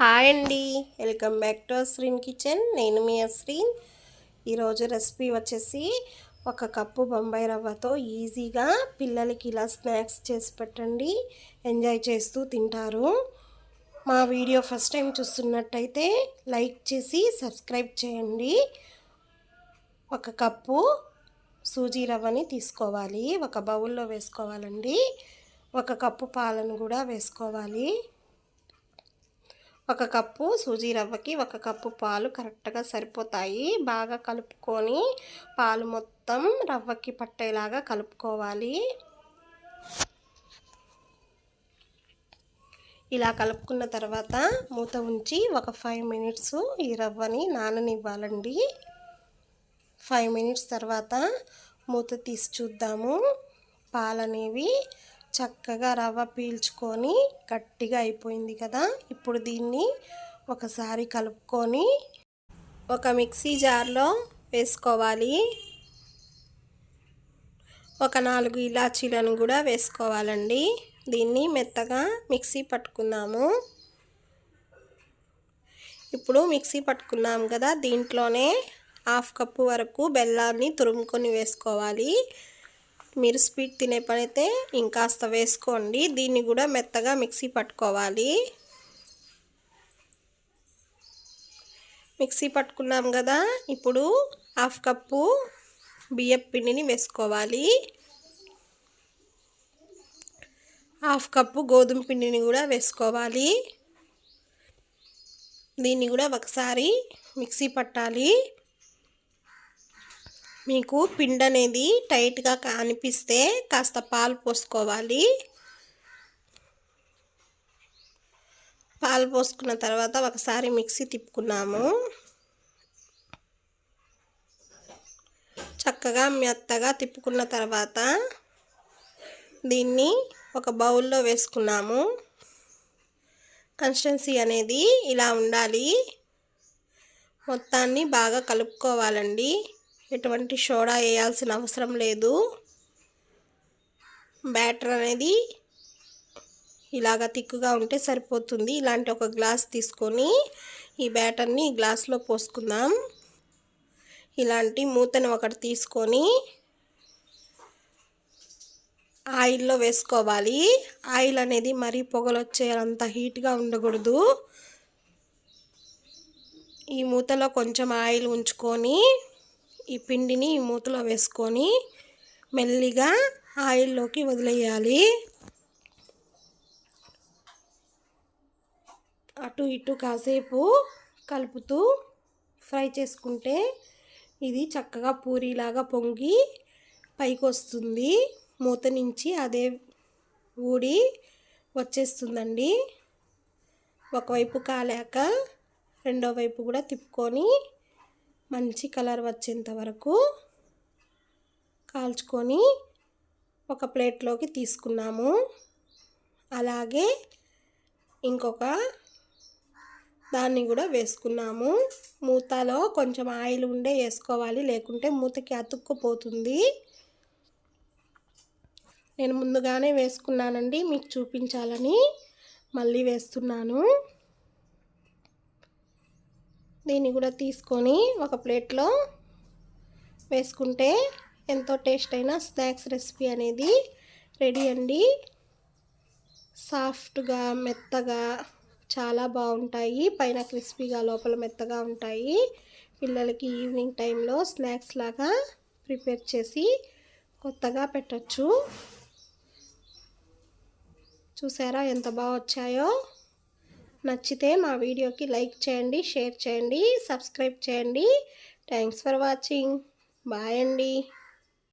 Hi అండి. Welcome back to Ashreen kitchen. నేను మీ అస్రీన్ ఈరోజు రెసిపీ వచ్చేసి ఒక కప్పు బొంబాయి రవ్వతో ఈజీగా పిల్లలకి ఇలా స్నాక్స్ చేసి పెట్టండి. ఎంజాయ్ చేస్తూ తింటారు. మా వీడియో ఫస్ట్ టైం చూస్తున్నట్టయితే లైక్ చేసి సబ్స్క్రైబ్ చేయండి. ఒక కప్పు సూజీ రవ్వని తీసుకోవాలి. ఒక బౌల్లో వేసుకోవాలండి. ఒక కప్పు పాలను కూడా వేసుకోవాలి. ఒక కప్పు సూజీ రవ్వకి ఒక కప్పు పాలు కరెక్ట్గా సరిపోతాయి. బాగా కలుపుకొని పాలు మొత్తం రవ్వకి పట్టేలాగా కలుపుకోవాలి. ఇలా కలుపుకున్న తర్వాత మూత ఉంచి ఒక ఫైవ్ మినిట్స్ ఈ రవ్వని నాననివ్వాలండి. ఫైవ్ మినిట్స్ తర్వాత మూత తీసి చూద్దాము. పాలనేవి చక్కగా రవ్వ పీల్చుకొని గట్టిగా అయిపోయింది కదా. ఇప్పుడు దీన్ని ఒకసారి కలుపుకొని ఒక మిక్సీ జార్లో వేసుకోవాలి. ఒక నాలుగు ఇలాచీలను కూడా వేసుకోవాలండి. దీన్ని మెత్తగా మిక్సీ పట్టుకుందాము. ఇప్పుడు మిక్సీ పట్టుకున్నాం కదా దీంట్లోనే హాఫ్ కప్పు వరకు బెల్లాన్ని తురుముకొని వేసుకోవాలి. మీరు స్వీట్ తినే పనైతే ఇంకాస్త వేసుకోండి. దీన్ని కూడా మెత్తగా మిక్సీ పట్టుకోవాలి. మిక్సీ పట్టుకున్నాం కదా ఇప్పుడు హాఫ్ కప్పు బియ్యం పిండిని వేసుకోవాలి. హాఫ్ కప్పు గోధుమ పిండిని కూడా వేసుకోవాలి. దీన్ని కూడా ఒకసారి మిక్సీ పట్టాలి. మీకు పిండి అనేది టైట్గా అనిపిస్తే కాస్త పాలు పోసుకోవాలి. పాలు పోసుకున్న తర్వాత ఒకసారి మిక్సీ తిప్పుకున్నాము. చక్కగా మెత్తగా తిప్పుకున్న తర్వాత దీన్ని ఒక బౌల్లో వేసుకున్నాము. కన్సిస్టెన్సీ అనేది ఇలా ఉండాలి. మొత్తాన్ని బాగా కలుపుకోవాలండి. ఎటువంటి సోడా వేయాల్సిన అవసరం లేదు. బ్యాటర్ అనేది ఇలాగ తిక్కుగా ఉంటే సరిపోతుంది. ఇలాంటి ఒక గ్లాస్ తీసుకొని ఈ బ్యాటర్ని గ్లాస్లో పోసుకుందాం. ఇలాంటి మూతను ఒకటి తీసుకొని ఆయిల్లో వేసుకోవాలి. ఆయిల్ అనేది మరీ పొగలు వచ్చేంత హీట్గా ఉండకూడదు. ఈ మూతలో కొంచెం ఆయిల్ ఉంచుకొని ఈ పిండిని ఈ మూతలో వేసుకొని మెల్లిగా ఆయిల్లోకి వదిలేయాలి. అటు ఇటు కాసేపు కలుపుతూ ఫ్రై చేసుకుంటే ఇది చక్కగా పూరీలాగా పొంగి పైకి వస్తుంది మూత నుంచి అదే ఊడి వచ్చేస్తుందండి. ఒకవైపు కాలాక రెండో వైపు కూడా తిప్పుకొని మంచి కలర్ వచ్చేంత వరకు కాల్చుకొని ఒక ప్లేట్లోకి తీసుకున్నాము. అలాగే ఇంకొక దాన్ని కూడా వేసుకున్నాము. మూతలో కొంచెం ఆయిల్ ఉండే వేసుకోవాలి లేకుంటే మూతకి అతుక్కుపోతుంది. నేను ముందుగానే వేసుకున్నానండి మీకు చూపించాలని మళ్ళీ వేస్తున్నాను. దీన్ని కూడా తీసుకొని ఒక ప్లేట్లో వేసుకుంటే ఎంతో టేస్ట్ అయిన స్నాక్స్ రెసిపీ అనేది రెడీ అండి. సాఫ్ట్గా మెత్తగా చాలా బాగుంటాయి. పైన క్రిస్పీగా లోపల మెత్తగా ఉంటాయి. పిల్లలకి ఈవినింగ్ టైంలో స్నాక్స్ లాగా ప్రిపేర్ చేసి కొత్తగా పెట్టచ్చు. చూసారా ఎంత బాగా వచ్చాయో? నచ్చితే మా వీడియోకి లైక్ చేయండి షేర్ చేయండి సబ్స్క్రైబ్ చేయండి. థ్యాంక్స్ ఫర్ వాచింగ్ బాయ్ అండి.